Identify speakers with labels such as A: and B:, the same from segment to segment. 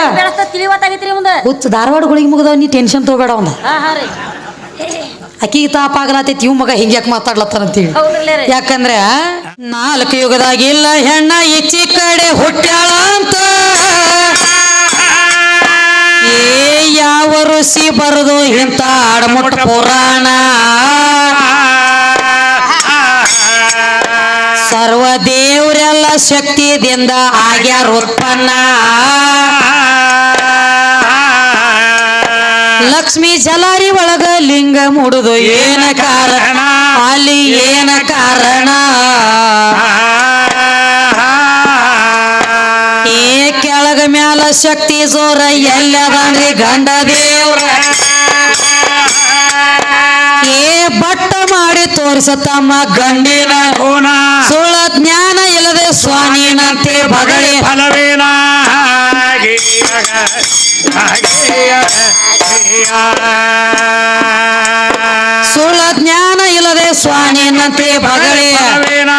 A: ತಿಳಿವ
B: ಬೆಳಸ್ತ ತಿಳಿವತ್ತಾಗೈತ್ರಿ ಮುಂದ
A: ಹುಚ್ಚ ಧಾರವಾಡ ಗುಳಿಗೆ ಮುಗ್ದವ ನೀ ಟೆನ್ಷನ್ ತಗೋಬೇಡ ಅವಂದ.
B: ಹಾ ಹಾ ರೀ.
A: ಅಕ್ಕಿಗೆ ತಾಪ ಆಗಲತ್ತೈತಿ ಇವ್ ಮಗ ಹಿಂಗ್ಯಾಕ್ ಮಾತಾಡ್ಲತ್ತಾರಂತೀವಿ
B: ಹೌದ್ರಲ್ಲೇ ರೀ.
A: ಯಾಕಂದ್ರೆ ನಾಲ್ಕು ಯುಗದಾಗಿಲ್ಲ ಹೆಣ್ಣ ಈಚಿ ಕಡೆ ಹುಟ್ಟ್ಯಾಳ ಅಂತ. ಏ ಯಾವ ಋಷಿ ಬರದು ಇಂಥ ಆಡಮುಟ್ಟ ಪುರಾಣ? ಸರ್ವ ದೇವರೆಲ್ಲ ಶಕ್ತಿದಿಂದ ಆಗ್ಯಾರ ಉತ್ಪನ್ನ. ಲಕ್ಷ್ಮಿ ಜಲಾರಿ ಒಳಗ ಲಿಂಗ ಮುಡುದು ಏನ ಕಾರಣ? ಅಲ್ಲಿ ಏನ ಕಾರಣ? ಏ ಕೆಳಗ ಮ್ಯಾಲ ಶಕ್ತಿ ಜೋರ ಎಲ್ಲದಂದ್ರಿ ಗಂಡ ದೇವ್ರ. ಏ ಬಟ್ಟ ಮಾಡಿ ತೋರಿಸತಮ್ಮ ಗಂಡಿನ ಸುಳ ಜ್ಞಾನ ಇಲ್ಲದೆ ಸ್ವಾಮಿನಂತೆ ಬಗಳಿ
C: ಫಲವೇನ?
A: ಸುಳ ಜ್ಞಾನ ಇಲ್ಲದೆ ಸ್ವಾಮಿನಂತೆ ನಂತೆ
C: ಫಲವೇನ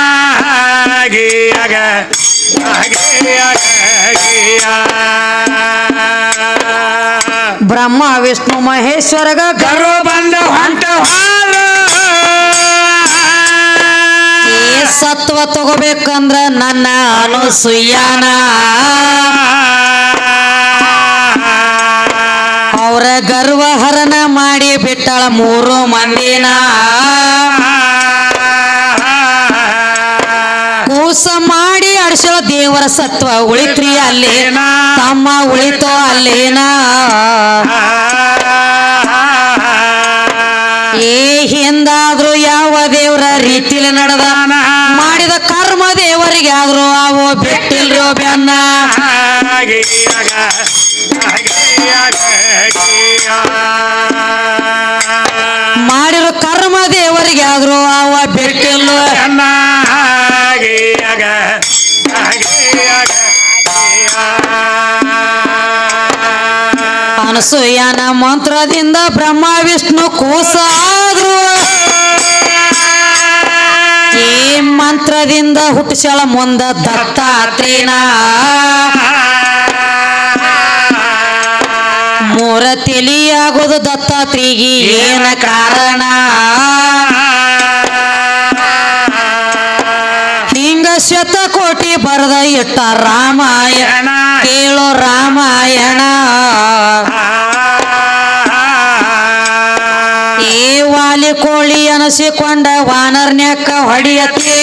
A: ಬ್ರಹ್ಮ, ವಿಷ್ಣು, ಮಹೇಶ್ವರಗ
C: ಗರು ಬಂದ ಹೊಂಟ
A: ಸತ್ವ ತಗೋಬೇಕಂದ್ರ ನನ್ನ ಅನುಸುಯ್ಯಾನ ಮೂರು ಮಂದಿನ. ಕೂಸ ಮಾಡಿ ಅಡಿಸೋ ದೇವರ ಸತ್ವ ಉಳಿತ್ರಿ ಅಲ್ಲೇನ ತಮ್ಮ ಉಳಿತೋ ಅಲ್ಲೇನ. ಏ ಹಿಂದಾದ್ರೂ ಯಾವ ದೇವರ ರೀತಿಲಿ ನಡೆದ? ಮಾಡಿದ ಕರ್ಮ ದೇವರಿಗೆ ಆದ್ರೂ ಅವು ಬಿಟ್ಟಿಲ್ರಿ ಬೆನ್ನ? ದೇವರಿಗೆ ಆದ್ರೂ ಅವ ಬಿಟ್ಟಿಲ್ಲ. ಅನಸೂಯನ ಮಂತ್ರದಿಂದ ಬ್ರಹ್ಮ ವಿಷ್ಣು ಕೂಸ ಆದ್ರು. ಈ ಮಂತ್ರದಿಂದ ಹುಟ್ಟಿಸಳ ಮುಂದ ದತ್ತಾತ್ರೇನ ಮೂರ ತಿಳಿಯಾಗೋದು ದತ್ತಾತ್ರಿಗೆ ಏನ ಕಾರಣ? ಶತಕೋಟಿ ಬರದ ಇಟ್ಟ ರಾಮಾಯಣ. ಕೇಳೋ ರಾಮಾಯಣ. ಈ ವಾಲಿ ಕೋಳಿ ಅನಿಸಿಕೊಂಡ ವಾನರ್ನ್ಯಾಕ ಹೊಡಿಯತ್ತೆ.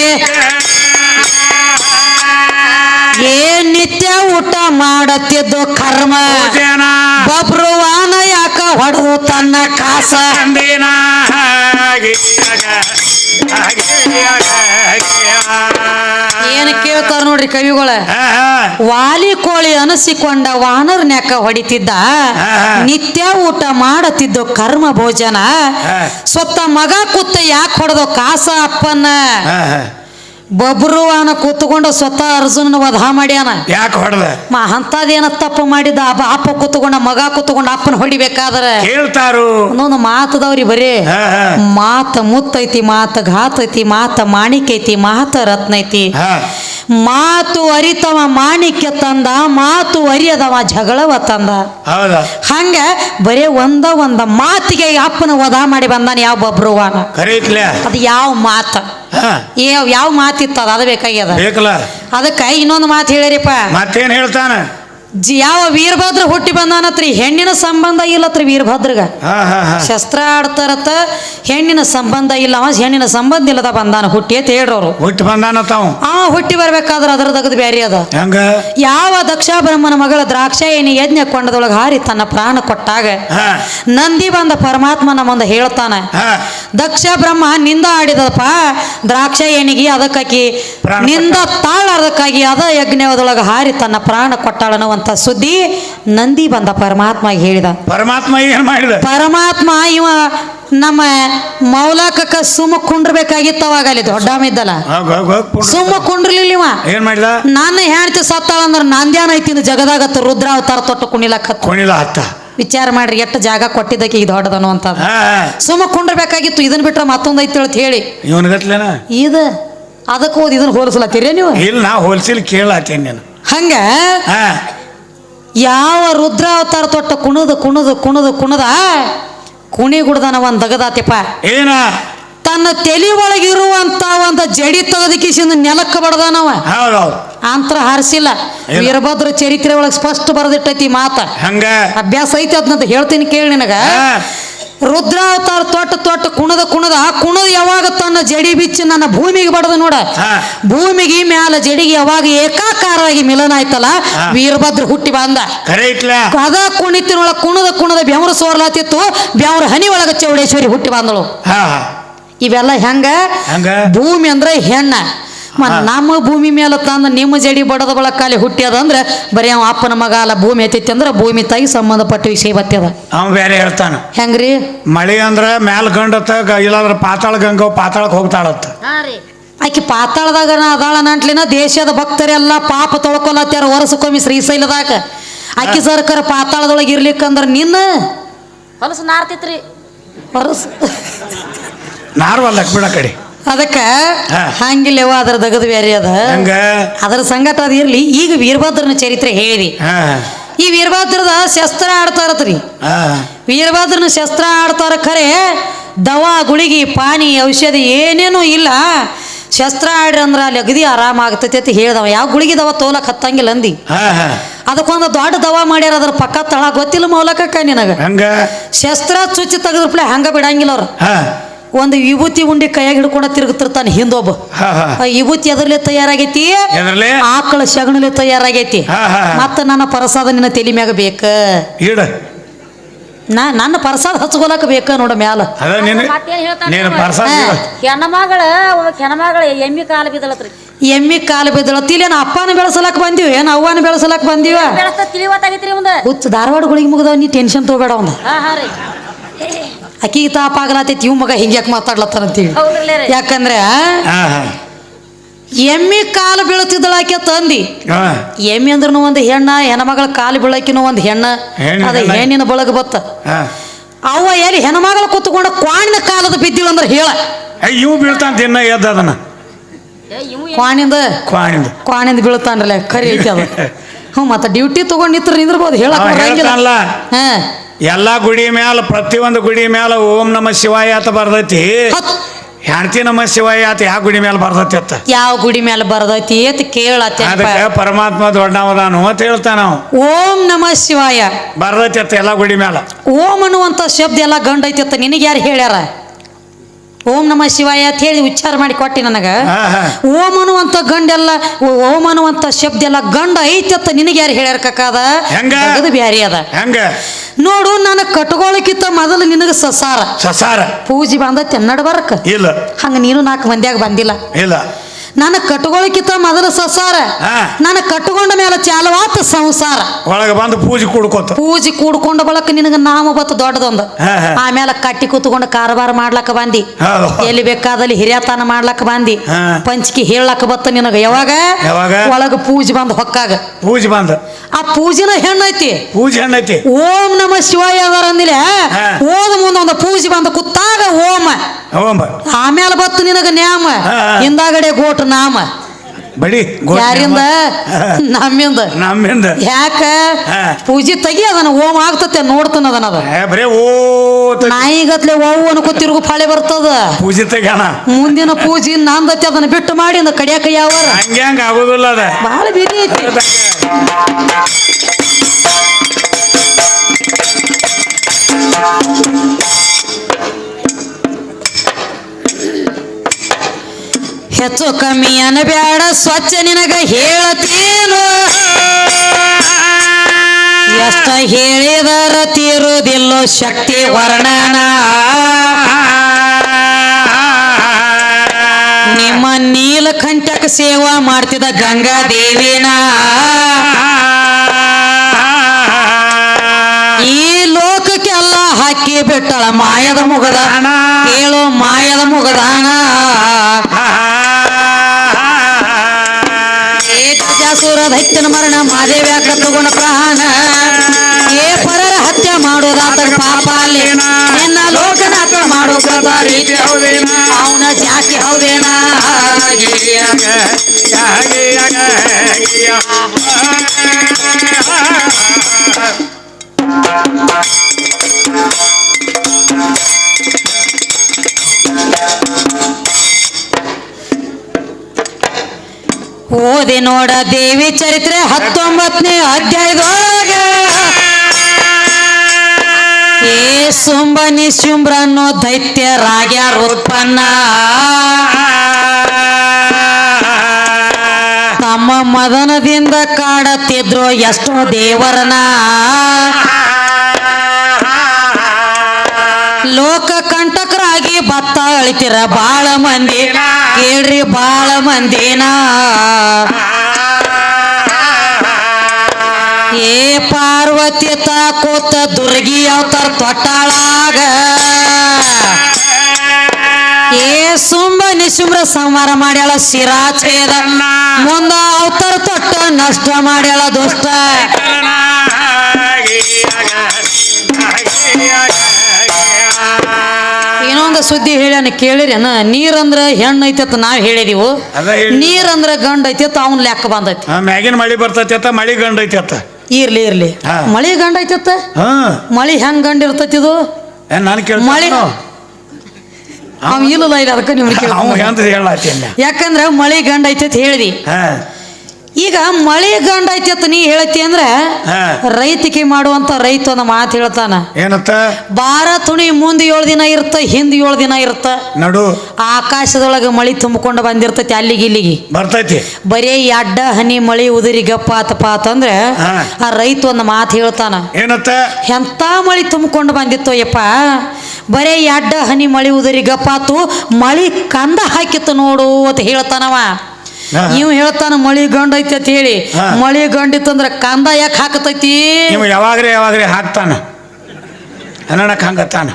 A: ಏ ನಿತ್ಯ ಊಟ ಮಾಡತ್ತಿದ್ದು ಕರ್ಮ. ಬಬ್ರುವಾನ ಯಾಕ ಹೊಡೆದು ತನ್ನ ಕಾಸ. ಏನ್ ಕೇಳ್ತಾರ ನೋಡ್ರಿ ಕವಿಗಳ. ವಾಲಿ ಕೋಳಿ ಅನಸಿಕೊಂಡ ವಾನರ್ನ್ಯಾಕ ಹೊಡಿತಿದ್ದ ನಿತ್ಯ ಊಟ ಮಾಡತಿದ್ದು ಕರ್ಮ ಭೋಜನ ಸ್ವತ್ತ ಮಗ ಕೂತ ಯಾಕೆ ಹೊಡೆದು ಕಾಸ ಅಪ್ಪನ? ಬಬ್ರುವಾನ ಕೂತ್ಕೊಂಡು ಸ್ವತಃ ಅರ್ಜುನನ ವಧ ಮಾಡ್ಯಾನ.
C: ಯಾಕೆ ಹೊಡೆದ?
A: ಮಾ ಅಂತದೇನ ತಪ್ಪು ಮಾಡಿದ ಅಪ್ಪ ಕೂತ್ಕೊಂಡ ಮಗ ಕೂತ್ಕೊಂಡ ಅಪ್ಪನ ಹೊಡಿಬೇಕಾದ್ರೆ.
C: ಹೇಳ್ತಾರು
A: ಒಂದೊಂದು ಮಾತದವ್ರಿ ಬರೀ. ಮಾತ ಮುತ್ತೈತಿ ಮಾತ ಘಾತೈತಿ ಮಾತ ಮಾಣಿಕೈತಿ ಮಾತ ರತ್ನ ಐತಿ. ಮಾತು ಅರಿತವ ಮಾಣಿಕ್ಯ ತಂದ ಮಾತು ಅರಿಯದವ ಜಗಳವ ತಂದ. ಹಂಗ ಬರೇ ಒಂದ ಒಂದ ಮಾತಿಗೆ ಅಪ್ಪನ ಒದ ಮಾಡಿ ಬಂದಾನ ಯಾವ ಬಬ್ರುವಾನ ಅದು ಯಾವ ಮಾತ? ಯಾವ ಯಾವ ಮಾತಿತ್ತದ? ಅದು ಬೇಕಾಗ್ಯದ. ಅದಕ್ಕೆ ಇನ್ನೊಂದು ಮಾತು ಹೇಳಿರಿಪ್ಪ.
C: ಮತ್ತೇನ್ ಹೇಳ್ತಾನ?
A: ಯಾವ ವೀರಭದ್ರ ಹುಟ್ಟಿ ಬಂದಾನತ್ರಿ? ಹೆಣ್ಣಿನ ಸಂಬಂಧ ಇಲ್ಲತ್ರಿ ವೀರಭದ್ರಗ. ಶಸ್ತ್ರ ಆಡ್ತಾರತ್ತ ಹೆಣ್ಣಿನ ಸಂಬಂಧ ಇಲ್ಲ ಅವ ಹೆಣ್ಣಿನ ಸಂಬಂಧ ಇಲ್ಲದ ಬಂದಾನ ಹುಟ್ಟಿ ಅಂತ ಹೇಳ್ರವ್ರು.
C: ಹುಟ್ಟಿ ಬಂದಾನ ತಾವು
A: ಆ ಹುಟ್ಟಿ ಬರ್ಬೇಕಾದ್ರ ಅದರ ತಗದ್ ಬ್ಯಾರಿ ಅದ. ಯಾವ ದಕ್ಷ ಬ್ರಹ್ಮನ ಮಗಳ ದ್ರಾಕ್ಷಾಯಣಿ ಯಜ್ಞ ಕೊಂಡದೊಳಗ ಹಾರಿ ತನ್ನ ಪ್ರಾಣ ಕೊಟ್ಟಾಗ ನಂದಿ ಬಂದ ಪರಮಾತ್ಮನ ನಮ್ಮಂದ ಹೇಳ್ತಾನ ದಕ್ಷ ಬ್ರಹ್ಮ ನಿಂದ ಆಡಿದಪ್ಪ ದ್ರಾಕ್ಷಾಯಣಿಗೆ ಅದಕ್ಕಾಕಿ
C: ನಿಂದ
A: ನಿಂದ ಅದಕ್ಕಾಗಿ ಅದ ಯಜ್ಞದೊಳಗ ಹಾರಿ ತನ್ನ ಪ್ರಾಣ ಕೊಟ್ಟಾಳನ್ನುವಂತ ಸುದ್ದಿ ನಂದಿ ಬಂದ ಪರಮಾತ್ಮ ಹೇಳಿದ.
C: ಪರಮಾತ್ಮ ಏನು ಮಾಡಿದ?
A: ಪರಮಾತ್ಮ ಇವ ನಮ್ಮ ಮೌಲಾಕಕ್ಕ ಸುಮ್ಮ ಕುಂಡ್ರಬೇಕಾಗಿತ್ತು ಅವಾಗ ಅಲ್ಲಿ ದೊಡ್ಡಮ್ಮ ಇದ್ದಲ್ಲ. ಸುಮ್ಮ ಕುಂಡ್ರಲಿಲ್ಲ ಇವ.
C: ಏನ್ ಮಾಡಿದ?
A: ನಾನು ಹೇಳ್ತಿ ಸತ್ತಾಳ ಅಂದ್ರ ನಂದ್ಯಾನ ಐತಿ ಜಗದಾಗ ರುದ್ರ ರುದ್ರಾವತಾರ ತೊಟ್ಟು ಕುಣಿಲಕ್ಕ.
C: ಕುಣಿಲ ಹತ್ತ
A: ವಿಚಾರ ಮಾಡ್ರಿ ಎಷ್ಟು ಜಾಗ ಕೊಟ್ಟಿದ್ದಕ್ಕೆ ಈಗ ದೊಡ್ಡದನು ಅಂತ ಸುಮ್ಮ ಕುಂಡ್ರಬೇಕಾಗಿತ್ತು ಇದನ್ನ ಬಿಟ್ರೆ ಮತ್ತೊಂದು ಐತಿ ಅಂತ ಹೇಳಿ.
C: ಇವನ್ ಗತ್ಲೇನ?
A: ಇದು ಅದಕ್ಕೆ ಹೋದ್ ಇದನ್ನ ಹೋಲಿಸ್ಲತ್ತೀರಿ ನೀವು?
C: ಇಲ್ಲ ನಾ ಹೋಲ್ಸಿಲ್ ಕೇಳತ್ತೇನ್ ನೀನು.
A: ಹಂಗ? ಯಾವ ರುದ್ರಾವತಾರ ತೊಟ್ಟ ಕುಣದು ಕುಣದ ಕುಣದ ಕುಣದ? ಕುಣಿ ಗುಡ್ದನ ಒಂದು ದಗದಾತಿಪ್ಪ
C: ಏನ?
A: ತನ್ನ ತೆಲಿ ಒಳಗಿರುವಂತ ಒಂದು ಜಡಿ ತೆಗೆದಕಿಸಿಂದ ನೆಲಕ್ಕೆ ಬಡದಾನವ. ಅಂತರ ಹಾರಿಸಿಲ್ಲ. ವೀರಭದ್ರ ಚರಿತ್ರೆ ಒಳಗೆ ಸ್ಪಷ್ಟ ಬರೆದಿಟ್ಟೈತಿ ಮಾತ.
C: ಹಂಗ?
A: ಅಭ್ಯಾಸ ಐತಿ ಅದನ್ನಂತ ಹೇಳ್ತೀನಿ ಕೇಳಿ ನಿನಗ. ರುದ್ರಾವತಾರ ತೊಟ್ಟ ತೊಟ್ಟ ಕುಣದ ಕುಣದ ಆ ಕುಣದ ಯಾವಾಗ ತನ್ನ ಜಡಿ ಬಿಚ್ಚಿ ನನ್ನ ಭೂಮಿಗೆ ಬಡದ ನೋಡ. ಭೂಮಿಗೆ ಮ್ಯಾಲ ಜಡಿಗೆ ಯಾವಾಗ ಏಕಾಕಾರವಾಗಿ ಮಿಲನ ಆಯ್ತಲ್ಲ ವೀರಭದ್ರ ಹುಟ್ಟಿ ಬಂದ.
C: ಕದ
A: ಅದ ಕುಣಿತಿನೊಳಗ ಕುಣದ ಕುಣದ ಬೆವರು ಸೋರ್ಲಾತಿತ್ತು ಬೆವರ ಹನಿ ಒಳಗ ಚೌಡೇಶ್ವರಿ ಹುಟ್ಟಿ ಬಂದಳು. ಇವೆಲ್ಲ ಹಂಗ? ಭೂಮಿ ಅಂದ್ರೆ ಹೆಣ್ಣ. ನಮ್ಮ ಭೂಮಿ ಮೇಲೆ ತಂದು ನಿಮ್ಮ ಜಡಿ ಬಡದ ಬಳಕಾಲಿ ಹುಟ್ಟ್ಯದ ಅಂದ್ರೆ ಬರೀ ಅವ ಅಪ್ಪನ ಮಗ ಅಲ್ಲ ಭೂಮಿ ಎತ್ತೈತಿ ಅಂದ್ರೆ ಭೂಮಿ ತಾಯಿ ಸಂಬಂಧಪಟ್ಟ ವಿಷಯ ಬತ್ತದ.
C: ಅವ ಬೇರೆ ಹೇಳ್ತಾನ.
A: ಹೆಂಗ್ರಿ?
C: ಮಳೆ ಅಂದ್ರೆ ಮ್ಯಾಲ ಗಂಡತ್ತ ಗ- ಇಲ್ಲಾಂದ್ರ ಪಾತಾಳ ಗಂಗವ್ ಪಾತಾಳಕ್ಕೆ ಹೋಗ್ತಾಳತ್ತ.
A: ಆಕಿ ಪಾತಾಳದಾಗ ಅದಾಳ ನಂಟ್ಲಿನ ದೇಶದ ಭಕ್ತರೆಲ್ಲ ಪಾಪ ತೊಳ್ಕೊಲತ್ತಾರ ವರ್ಷಕ್ಕೊಮ್ಮೆ ಶ್ರೀಶೈಲದಾಗ. ಆಕಿ ಸರ್ಕಾರ ಪಾತಾಳದೊಳಗೆ ಇರ್ಲಿಕ್ಕಂದ್ರ ನಿನ್ನ
B: ಹೊಲಸು ನಾರ್ತಿತ್ರಿ.
A: ಹೊರಸು
C: ನಾರ್ವಲ್ಲ ಬಿಡ ಕಡೆ.
A: ಅದಕ್ಕ. ಹಂಗಿಲ್ಲವ ಅದ್ರ ದಗದ ಬೇರೆ ಅದ.
C: ಹಂಗ?
A: ಅದರ ಸಂಗಟ ಅದ ಇರ್ಲಿ. ಈಗ ವೀರಭದ್ರನ ಚರಿತ್ರೆ
C: ಹೇಳಿ
A: ಈ ವೀರಭದ್ರದ ಶಸ್ತ್ರ
C: ಆಡ್ತಾರತ್ರಿ.
A: ವೀರಭದ್ರನ ಶಸ್ತ್ರ ಆಡ್ತಾರ ಖರೆ ದವಾ ಗುಳಿಗಿ ಪಾನಿ ಔಷಧಿ ಏನೇನೂ ಇಲ್ಲ. ಶಸ್ತ್ರ ಆಡ್ರಿ ಅಂದ್ರೆ ಅಲ್ಲಿ ಅಗದಿ ಆರಾಮ ಆಗ್ತೈತಿ ಅಂತ ಹೇಳ್ದವ. ಯಾವ ಗುಳಿಗೆ ದವ ತೋಲಕ್ ಹತ್ತಂಗಿಲ್ಲ ಅಂದಿ. ಅದಕ್ಕೊಂದ ದೊಡ್ಡ ದವಾ ಮಾಡ್ಯಾರ ಅದ್ರ ಪಕ್ಕ ತಳ ಗೊತ್ತಿಲ್ಲ ಮೌಲಕ ನಿನಗ. ಶಸ್ತ್ರ ಚುಚ್ಚಿ ತೆಗೆದ್ರಪ್ಲೆ ಹಂಗ ಬಿಡಂಗಿಲ್ಲ ಅವ್ರು. ಒಂದು ವಿಭೂತಿ ಉಂಡಿ ಕೈಯಾಗ ಹಿಡ್ಕೊಂಡ ತಿರುಗುತ್ತಿರ್ತಾನೆ ಹಿಂದೊಬ್ಬ. ಆ ವಿಭೂತಿ ಎದರ್ಲೆ ತಯಾರಾಗೈತಿ?
C: ಎದ್ರಲೆ
A: ಆಕಳ ಶಗಣಲೆ ತಯಾರಾಗೈತಿ.
C: ಹಾ, ಹಾ, ಹಾ.
A: ಮತ್ತ ನನ್ನ ಪ್ರಸಾದ ನಿನ್ನ ತಲೆ ಮ್ಯಾಗ ಬೇಕ?
C: ಇಡ.
A: ನಾ ನನ್ನ ಪ್ರಸಾದ ಹಚ್ಕೊಲಕ ಬೇಕ ನೋಡ ಮ್ಯಾಲ.
C: ಅದ ನೀನು
B: ಮತ್ತೇನ್ ಹೇಳ್ತಾನ
C: ನೀನು
B: ಇವ?
C: ಪರ್ಸಾದ
A: ಹಾ.
B: ಹೆಣ್ಮಗಳ ಹೆಣ್ಮಗಳ ಎಮ್ಮಿ ಕಾಲು ಬಿದ್ದಳತ್ರಿ.
A: ಎಮ್ಮಿ ಕಾಲು ಬಿದ್ದಳ ತಿಲೇನ ಅಪ್ಪನ ಬೆಳೆಸಲಕ್ ಬಂದಿವಿ? ಏನ್ ಅವ್ವನ ಬೆಳೆಸಲಕ್ ಬಂದಿವ?
B: ಬೆಳಸ್ತ ತಿಳಿವತ್ತಾಗೈತ್ರಿ ಮುಂದ
A: ಹುಚ್ಚ ಧಾರವಾಡಗಳಿಗೆ ಮುಗ್ದವ ನೀ ಟೆನ್ಷನ್ ತಗೋಬೇಡ ಅವಂದ.
B: ಹಾ ಹಾ ರೀ.
A: ಅಕ್ಕಿಗೆ ತಾಪ ಆಗಲತ್ತೈತಿ ಇವ್ ಮಗ ಹಿಂಗ್ಯಾಕ್
B: ರೀ.
A: ಯಾಕಂದ್ರೆ ಎಮ್ಮಿ ಕಾಲು ಬೀಳ್ತಿದ್ದಳ ಆಕೆ ತಂದಿ. ಎಮ್ಮಿ ಅಂದ್ರೂ ಒಂದು ಹೆಣ್ಣ ಹೆಣ್ಮಗಳ ಕಾಲು ಬೀಳಕಿನೂ ಒಂದು ಹೆಣ್ಣ. ಅದ
C: ಹೆಣ್ಣ.
A: ಹೆಣ್ಣಿನ ಬಳಗ ಬತ್ತ.
C: ಅವ
A: ಅವ್ವ ಎಲ್ಲಿ ಹೆಣ್ಮಗಳ ಕೂತ್ಕೊಂಡ ಕ್ವಾಣಿನ ಕಾಲದ ಬಿದ್ದಿಲ್ಲ ಅಂದ್ರೆ ಹೇಳ.
C: ಇವು ಬೀಳ್ತಾನ ತಿನ್ನ ಎದ್ದ ಅದನ್ನ.
B: ಏ, ಇವು
A: ಕ್ವಾಣಿಂದ
C: ಕ್ವಾಣಿಂದ
A: ಕ್ವಾಣಿಂದ ಬೀಳ್ತಾನ್ರಲ್ಲ ಕರಿ ಐತಿ ಅದು. ಹ್ಞೂ ಮತ್ತೆ ಡ್ಯೂಟಿ ತಗೊಂಡ್ ನಿತ್ರ ನಿಂದ್ರಬಹುದು ಹೇಳಕ್
C: ಹಾಂ
A: ಬರಂಗಿಲ್ಲ.
C: ಹೇಳ್ತಾನಲ್ಲ.
A: ಹಾ.
C: ಎಲ್ಲಾ ಗುಡಿ ಮ್ಯಾಲ ಪ್ರತಿಯೊಂದು ಗುಡಿ ಮ್ಯಾಲ ಓಂ ನಮ ಶಿವಾಯ ಅಂತ
A: ಬರ್ದೈತಿ
C: ಹೆಂಡತಿ ನಮ ಶಿವಾಯ ಅಂತ ಯಾವ ಗುಡಿ ಮ್ಯಾಲ ಬರ್ದೈತಿ ಅತ್ತ?
A: ಯಾವ ಗುಡಿ ಮೇಲೆ ಬರ್ದೈತಿ ಅಂತ ಕೇಳತ್ತೆ
C: ಅದಕ್ಕೆ ಪರಮಾತ್ಮ ದೊಡ್ಡವದಾನು ಅಂತ ಹೇಳ್ತಾನ ನಾವು
A: ಓಂ ನಮ ಶಿವಾಯ.
C: ಬರ್ದೈತಿ ಅತ್ತ ಎಲ್ಲ ಗುಡಿ ಮ್ಯಾಲ.
A: ಓಂ ಅನ್ನುವಂತ ಶಬ್ದ ಎಲ್ಲ ಗಂಡ ಐತಿ ಅಂತ ನಿನಗೆ ಯಾರು ಹೇಳ್ಯಾರ? ಓಂ ನಮ ಶಿವಾಯ ಅಂತ ಹೇಳಿ ಉಚ್ಚಾರ ಮಾಡಿ ಕೊಟ್ಟಿ ನನಗ. ಓಂ ಅನ್ನುವಂತ ಗಂಡೆಲ್ಲ ಓ- ಓಂ ಅನ್ನುವಂತ ಶಬ್ದ ಎಲ್ಲ ಗಂಡ ಐತಿ ಅತ್ತ ನಿನಗೆ ಯಾರು ಹೇಳ್ಯಾರ ಕಕ್ಕಾದ
C: ಹೆಂಗ?
A: ಅದು ಬ್ಯಾರಿ ಅದ.
C: ಹೆಂಗ?
A: ನೋಡು ನಾನು ಕಟ್ಕೊಳ್ಳಿಕ್ಕಿಂತ ಮೊದಲು ನಿನಗೆ ಸಸಾರ.
C: ಸಸಾರ.
A: ಪೂಜೆ ಬಂದೈತೆ ಬರಕ.
C: ಇಲ್ಲ.
A: ಹಂಗ ನೀನು ನಾಲ್ಕು ಮಂದಿಯಾಗ ಬಂದಿಲ್ಲ.
C: ಇಲ್ಲ.
A: ನಾನು ಕಟ್ಕೊಳ್ಳಿಕ್ಕಿಂತ ಮೊದಲು ಸಸಾರ. ನಾನು ಕಟ್ಕೊಂಡ ಮೇಲೆ ಚಾಲವಾತ ಸಂಸಾರ.
C: ಒಳಗೆ ಬಂದು ಪೂಜೆ ಕೂಡ್ಕೊತ.
A: ಪೂಜೆ ಕೂಡ್ಕೊಂಡ ಬಳಕ ನಿನಗೆ ನಾಮ ಬತ್ತು ದೊಡ್ಡದೊಂದು. ಆಮೇಲೆ ಕಟ್ಟಿ ಕೂತ್ಕೊಂಡು ಕಾರವಾರ ಮಾಡ್ಲಕ್ಕ ಬಂದಿ. ಎಲ್ಲಿ ಬೇಕಾದಲ್ಲಿ ಹಿರಿಯತನ ಮಾಡ್ಲಕ್ಕ ಬಂದಿ. ಪಂಚಿಕೆ ಹೇಳಕ್ಕ ಬತ್ತ ನಿನಗ. ಯಾವಾಗ? ಒಳಗ ಪೂಜೆ ಬಂದು ಹೊಕ್ಕಾಗ.
C: ಪೂಜೆ ಬಂದ.
A: ಆ ಪೂಜೆನ ಹೆಣ್ಣೈತಿ.
C: ಪೂಜೆ ಹೆಣ್ಣೈತಿ.
A: ಓಂ ನಮ ಶಿವಾಯ ಅವರ ಅಂದಿಲ್ಲ ಓದ ಮುಂದೊಂದು ಪೂಜೆ ಬಂದು ಕುತ್ತಾಗ ಓಮ
C: ಹೋಗಂಬ
A: ಆಮೇಲೆ ಬತ್ತು ನಿನಗ ನ್ಯಾಮ. ಹಿಂದಾಗಡೆ ಗೋಟ್ ನಾಮ.
C: ಬಡಿ
A: ಯಾರಿಂದ? ನಮ್ಮಿಂದ.
C: ನಮ್ಮಿಂದ.
A: ಯಾಕ. ಪೂಜೆ ತೆಗಿ ಅದನ್ನ ಓಂ ಆಗ್ತತೆ ನೋಡ್ತಾನ ಅದನ್ನ ಅದ.
C: ಬರೇ ಓ
A: ನಾಯಿಗತ್ಲೆ ಓವು ಅನ್ಕೋ ತಿರುಗು ಫಾಳೆ ಬರ್ತದ.
C: ಪೂಜೆ ತೆಗಣ
A: ಮುಂದಿನ ಪೂಜೆ ನಂದತಿ ಅದನ್ನ ಬಿಟ್ಟು ಮಾಡಿ ಅಂದ ಕಡಿಯಾಕ ಯಾವ
C: ಹಂಗೆ ಹಂಗ ಆಗೋದಿಲ್ಲ ಅದ.
A: ಬಹಳ ಬಿರಿ ಐತಿ. ಹೆಚ್ಚು ಕಮ್ಮಿ ಅನಬ್ಯಾಡ ಸ್ವಚ್ಛ ನಿನಗ ಹೇಳತೀನು ಎಷ್ಟ ಹೇಳಿದರ ತೀರುವುದಿಲ್ಲೋ ಶಕ್ತಿ ವರ್ಣನ. ನಿಮ್ಮ ನೀಲಕಂಠಕ ಸೇವಾ ಮಾಡ್ತಿದ ಗಂಗಾ ದೇವಿನ. ಈ ಲೋಕಕ್ಕೆಲ್ಲ ಹಾಕಿ ಬಿಟ್ಟಳ ಮಾಯದ ಮುಗದಾನ ದೈತ್ಯನ ಮರಣ ಮಾದೇವ್ಯಾಕ ತಗೊಂಡ ಪ್ರಾಣ ಏ ಪರರ ಹತ್ಯೆ ಮಾಡೋದಾತ ಪಾಪ ಅಲ್ಲಿ ನಿನ್ನ ಲೋಕನಾಥ ಮಾಡೋ ರೀತಿ ನೋಡ ದೇವಿ ಚರಿತ್ರೆ ಹತ್ತೊಂಬತ್ತನೇ ಅಧ್ಯಾಯದೊಳಗ. ಏ ಸುಂಬನಿ ನಿಶುಂಬ್ರ ಅನ್ನೋ ದೈತ್ಯರಾಗ್ಯಾರ ರೂಪನ್ನ ತಮ್ಮ ಮದನದಿಂದ ಕಾಡತ್ತಿದ್ರು ಎಷ್ಟೋ ದೇವರನ ಲೋಕ ಅಳಿತಿರ ಬಾಳ ಮಂದಿ ಕೇಳ್ರಿ ಬಾಳ ಮಂದಿನ? ಏ ಪಾರ್ವತಿ ತಾಕೋತ ದುರ್ಗಿ ಅವತಾರ ತೊಟ್ಟಾಳಾಗ? ಏ ಸುಂಬ ನಿಶುಂಬ್ರ ಸಂಹಾರ ಮಾಡ್ಯಾಳ ಶಿರಾಚೇದ ಮುಂದ ಅವತಾರ ತೊಟ್ಟ ನಷ್ಟ ಮಾಡ್ಯಾಳ ಇನ್ನೊಂದು ಸುದ್ದಿ ಹೇಳ್ಯಾನ ಕೇಳಿರೇನ ನೀರಂದ್ರ ಹೆಣ್ಣು ಐತಿ ಅಂತ ನಾವ್ ಹೇಳಿದೀವು. ನೀರಂದ್ರ ಗಂಡ ಐತಿ ಅಂತ ಅವ್ನ ಲೆಕ್ಕ ಬಂದೈತಿ.
C: ಮ್ಯಾಗಿನ ಮಳಿ ಬರ್ತೈತಿ ಅತ್ತ ಮಳಿ ಗಂಡ ಐತಿ ಅತ್ತ
A: ಇರ್ಲಿ. ಇರ್ಲಿ. ಮಳಿ ಗಂಡ ಐತಿ
C: ಅತ್ತ
A: ಮಳಿ ಹೆಂಗ್ ಗಂಡ ಇರ್ತೈತಿ ಇದು?
C: ನಾನು
A: ಮಳಿ- ಅವ್ ಇಲ್ಲ ಇಲ್ಲ ಅದಕ್ಕೆ ನಿಮ್ಗೆ ಯಾಕಂದ್ರ ಮಳಿ ಗಂಡ ಐತಿ ಅಂತ ಹೇಳಿದಿ.
C: ಹಾ.
A: ಈಗ ಮಳೆ ಗಂಡ ಐತಿ ಅಂತ ನೀ ಹೇಳತಿ ಅಂದ್ರ
C: ಹಾ.
A: ರೈತಿಕೆ ಮಾಡುವಂತ ರೈತ ಒಂದು ಮಾತು ಹೇಳ್ತಾನ.
C: ಏನತ್ತ?
A: ಬಾರ ತುಣಿ ಮುಂದೆ ಏಳು ದಿನ ಇರ್ತ ಹಿಂದ್ ಏಳು ದಿನ ಇರ್ತ.
C: ನಡು.
A: ಆಕಾಶದೊಳಗೆ ಮಳಿ ತುಂಬಿಕೊಂಡು ಬಂದಿರ್ತೈತಿ ಅಲ್ಲಿಗೆ ಇಲ್ಲಿಗೆ.
C: ಬರ್ತೈತಿ.
A: ಬರೀ ಅಡ್ಡ ಹನಿ ಮಳಿ ಉದುರಿ ಗಪ್ಪ ಆತಪ್ಪ ಅಂತಂದ್ರೆ ಆ ರೈತ ಒಂದು ಮಾತು ಹೇಳ್ತಾನ.
C: ಏನತ್ತ?
A: ಎಂತ ಮಳಿ ತುಂಬಿಕೊಂಡು ಬಂದಿತ್ತು ಯಪ್ಪ? ಬರೇ ಅಡ್ಡ ಹನಿ ಮಳಿ ಉದುರಿ ಗಪ್ಪಾತು ಮಳಿ ಕಂದ ಹಾಕಿತ್ತು ನೋಡು ಅಂತ ಹೇಳ್ತಾನವ. ಇವ್ ಹೇಳ್ತಾನ ಮಳಿ ಗಂಡ ಐತಿ ಅಂತ ಹೇಳಿ ಮಳಿ ಗಂಡಿತ್ತಂದ್ರ ಕಂದ ಯಾಕೆ ಹಾಕತೈತಿ?
C: ನೀವು ಯಾವಾಗ್ರೆ ಯಾವಾಗ್ರೆ ಹಾಕ್ತಾನ. ಅನ್ನಕ್ಕೆ ಹಂಗತ್ತಾನ.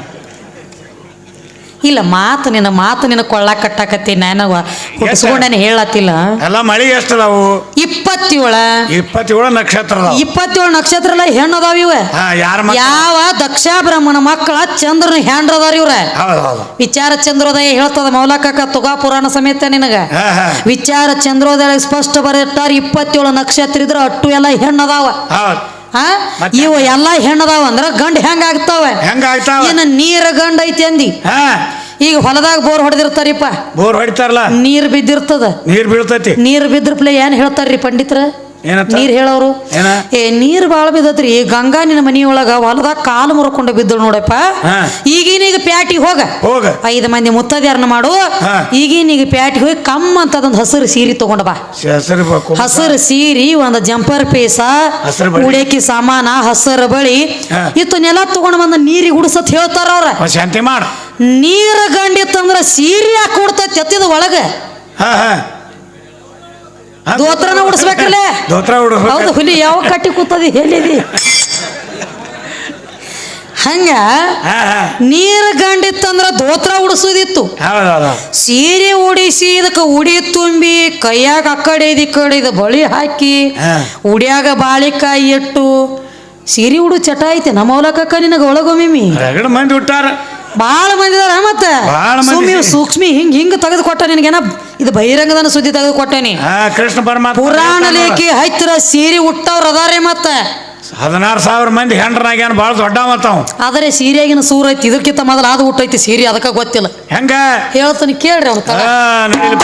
A: ಇಲ್ಲ ಮಾತು ನಿನ್ನ ಮಾತು ನಿನ್ನ ಕೊಳ್ಳ ಕಟ್ಟಾಕತ್ತಿ ನಾನು ಹೇಳತ್ತಿಲ್ಲ.
C: ಎಲ್ಲ ಮಳಿ ಎಷ್ಟದಾವು
A: ಇಪ್ಪತ್ತೇಳ.
C: ಇಪ್ಪತ್ತೇಳು ನಕ್ಷತ್ರ ಅದಾವು.
A: ಇಪ್ಪತ್ತೇಳು ನಕ್ಷತ್ರ ಎಲ್ಲ ಹೆಣ್ಣು ಅದಾವ ಇವ. ಯಾವ ದಕ್ಷ ಬ್ರಾಹ್ಮಣ ಮಕ್ಕಳ ಚಂದ್ರನ ಹೆಂಡ್ರ ಅದಾರ ಇವ್ರ. ವಿಚಾರ ಚಂದ್ರೋದಯ ಹೇಳ್ತದ ಮೌಲಕಕ್ಕ ತುಗಾ ಪುರಾಣ ಸಮೇತ ನಿನಗ. ವಿಚಾರ ಚಂದ್ರೋದಯ ಸ್ಪಷ್ಟ ಬರೀತಾರ ಇಪ್ಪತ್ತೇಳು ನಕ್ಷತ್ರ ಇದ್ರ ಅಟ್ಟು ಎಲ್ಲ ಆ
C: ಮತ್ತೆ?
A: ಇವು ಎಲ್ಲ ಹೆಣ್ಣದಾವ ಅಂದ್ರ ಗಂಡ ಹೆಂಗ ಆಗ್ತಾವ?
C: ಹೆಂಗ ಆಗ್ತಾವ?
A: ಏನ ನೀರ ಗಂಡ ಐತಿ ಅಂದಿ.
C: ಹಾ.
A: ಈಗ ಹೊಲದಾಗ ಬೋರ್ ಹೊಡೆದಿರ್ತಾರಿಪ್ಪ.
C: ಬೋರ್ ಹೊಡಿತಾರಲ್ಲ?
A: ನೀರ್ ಬಿದ್ದಿರ್ತದ.
C: ನೀರ್ ಬೀಳ್ತೈತಿ?
A: ನೀರ್ ಬಿದ್ರ ಪ್ಲೇ ಏನ್ ಹೇಳ್ತಾರ್ರಿ ಪಂಡಿತರ? ನೀರ್ ಹೇಳೋರು? ಏ ನೀರ್ ಬಾಳ ಬಿದ್ದತ್ರಿ. ಗಂಗಾ ನಿನ್ನ ಮನಿಯೊಳಗ ಹೊಲದಾಗ ಕಾಲು ಮುರ್ಕೊಂಡು ಬಿದ್ದಳು ನೋಡಪ್ಪ.
C: ಹಾ.
A: ಪ್ಯಾಟಿಗೆ ಹೋಗ.
C: ಹೋಗ.
A: ಐದು ಮಂದಿ ಮುತ್ತದ್ಯಾರನ್ನ ಮಾಡು.
C: ಹಾ.
A: ಈಗೀನೀಗ ಪ್ಯಾಟಿ ಹೋಗಿ ಕಮ್ಮ ಅಂತದೊಂದು ಹಸಿರು ಸೀರೆ ತಗೊಂಡ ಬಾ.
C: ಹೆಸರು ಬೇಕು
A: ಹಸಿರು ಸೀರಿ ಒಂದು ಜಂಪರ್ ಪೇಸ
C: ಹಸ್ರ್ ಬಳಿ.
A: ಉಡೇಕಿ ಸಾಮಾನ ಹಸಿರು ಬಳಿ.
C: ಇತ್ತು
A: ನೆಲ ತಗೊಂಡ್ ಬಂದ ನೀರಿಗೆ ಗುಡಿಸತ್ ಹೇಳ್ತಾರ ಅವ್ರ.
C: ಒಂದ್ ಶಾಂತಿ ಮಾಡ.
A: ನೀರ ಗಂಡಿತ್ತಂದ್ರ ಸೀರೆ ಯಾಕೆ ಉಡ್ತೈತಿ ಎತ್ತಿದ ಒಳಗ?
C: ಹಾ ಹಾ. ಹಾ,
A: ದೋತ್ರನ ಉಡಿಸ್ಬೇಕಲ್ಲ?
C: ದೋತ್ರ
A: ಹೌದು
C: ಉಡಿಸ್ಬೇಕು
A: ಹುಲಿ ಯಾವ ಕಟ್ಟಿ ಕೂತದಿ ಹೇಳಿದಿ? ಹಂಗ ನೀರ್ ಗಂಡಿತ್ತಂದ್ರ ದೋತ್ರ ಉಡಿಸೋದಿತ್ತು ಸೀರೆ ಉಡಿಸಿ ಇದಕ್ಕೆ ಉಡಿ ತುಂಬಿ ಕೈಯಾಗ ಆ ಕಡೆ ಇದು ಕಡೆ ಇದು ಬಳಿ ಹಾಕಿ ಉಡಿಯಾಗ ಬಾಳಿಕಾಯಿ ಇಟ್ಟು ಸೀರೆ ಉಡು ಚಟ ಐತೆ ನಮ್ಮ ಅವಲಕ್ಕ ನಿನಗ
C: ಒಳಗೊಮ್ಮಿ ಮಂದಿ ಉಟ್ಟಾರ
A: ಬಾಳ ಮಂದಿ ಮತ್ತೆ?
C: ಮತ್ತ
A: ಸೂಕ್ಷ್ಮಿ ಹಿಂಗ್ ಹಿಂಗ್ ತೆಗೆದು ಕೊಟ್ಟ ನಿನಗೇನ ಇದು ಬಹಿರಂಗದನ ಸುದ್ದಿ ತೆಗೆದು ಕೊಟ್ಟೇನಿ
C: ಕೃಷ್ಣ ಪರಮಾತ್ಮ
A: ಪುರಾಣ ಲೇಖಿ ಹತ್ತಿರ ಸೀರೆ ಉಟ್ಟವ್ರ ಅದಾರೆ ಮತ್ತ?
C: ಹದಿನಾರು ಸಾವಿರ ಮಂದಿ ಹೆಂಡ್ರನಾಗ್ಯಾನ ಭಾಳ ದೊಡ್ಡ ಮತ್ತಾವ.
A: ಆದರೆ ಸೀರೆಗಿನ ಸೂರ್ ಐತಿ ಇದಕ್ಕಿಂತ ಮೊದಲು ಅದು ಹುಟ್ಟೈತಿ ಸೀರೆ ಅದಕ್ಕೆ ಗೊತ್ತಿಲ್ಲ.
C: ಹೆಂಗ?
A: ಹೇಳ್ತಾನೆ ಕೇಳ್ರಿ ಅವ್ನು ತಗ
C: ಹಾ ನಡೀಲಿ.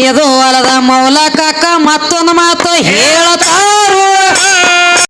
A: ಇದು ಹೊಲದ ಮೌಲ ಕಾಕ ಮತ್ತೊಂದು ಮಾತು ಹೇಳತಾಳ